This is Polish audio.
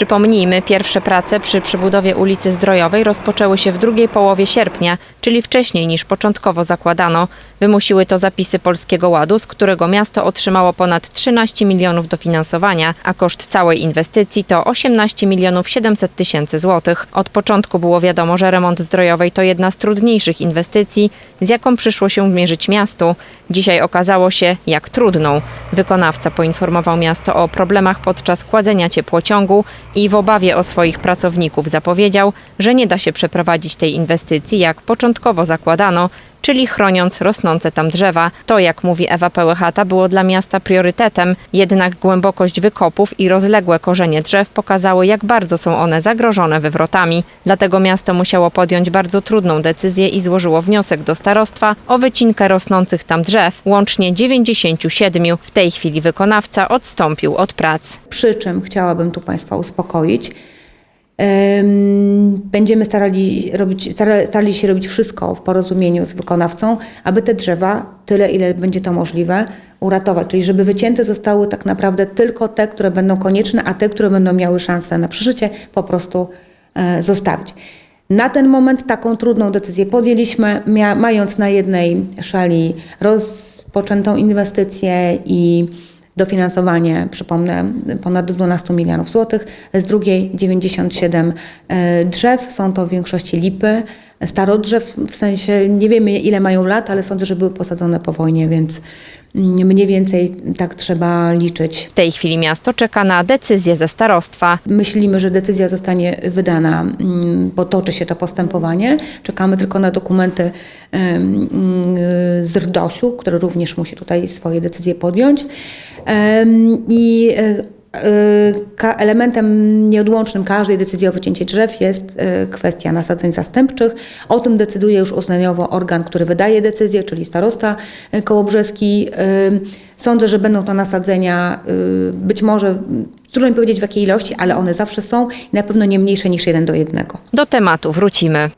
Przypomnijmy, pierwsze prace przy przebudowie ulicy Zdrojowej rozpoczęły się w drugiej połowie sierpnia, czyli wcześniej niż początkowo zakładano. Wymusiły to zapisy Polskiego Ładu, z którego miasto otrzymało ponad 13 milionów dofinansowania, a koszt całej inwestycji to 18 milionów 700 tysięcy złotych. Od początku było wiadomo, że remont Zdrojowej to jedna z trudniejszych inwestycji, z jaką przyszło się mierzyć miastu. Dzisiaj okazało się, jak trudną. Wykonawca poinformował miasto o problemach podczas kładzenia ciepłociągu i w obawie o swoich pracowników zapowiedział, że nie da się przeprowadzić tej inwestycji, jak początkowo zakładano, czyli chroniąc rosnące tam drzewa. To, jak mówi Ewa Pełychata, było dla miasta priorytetem, jednak głębokość wykopów i rozległe korzenie drzew pokazały, jak bardzo są one zagrożone wywrotami. Dlatego miasto musiało podjąć bardzo trudną decyzję i złożyło wniosek do starostwa o wycinkę rosnących tam drzew, łącznie 97. W tej chwili wykonawca odstąpił od prac. Przy czym chciałabym tu Państwa uspokoić. Będziemy starali, robić, stara- starali się robić wszystko w porozumieniu z wykonawcą, aby te drzewa, tyle ile będzie to możliwe, uratować. Czyli żeby wycięte zostały tak naprawdę tylko te, które będą konieczne, a te, które będą miały szansę na przeżycie, po prostu e, zostawić. Na ten moment taką trudną decyzję podjęliśmy, mając na jednej szali rozpoczętą inwestycję i dofinansowanie, przypomnę, ponad 12 milionów złotych, z drugiej 97 e, drzew, są to w większości lipy, starodrzew, w sensie nie wiemy ile mają lat, ale sądzę, że były posadzone po wojnie, więc mniej więcej tak trzeba liczyć. W tej chwili miasto czeka na decyzję ze starostwa. Myślimy, że decyzja zostanie wydana, mm, bo toczy się to postępowanie. Czekamy tylko na dokumenty mm, z RDOŚ-u, który również musi tutaj swoje decyzje podjąć. I e, elementem nieodłącznym każdej decyzji o wycięciu drzew jest e, kwestia nasadzeń zastępczych. O tym decyduje już uznaniowo organ, który wydaje decyzję, czyli starosta e, kołobrzeski. Sądzę, że będą to nasadzenia y, być może, trudno mi powiedzieć w jakiej ilości, ale one zawsze są i na pewno nie mniejsze niż jeden do jednego. Do tematu wrócimy.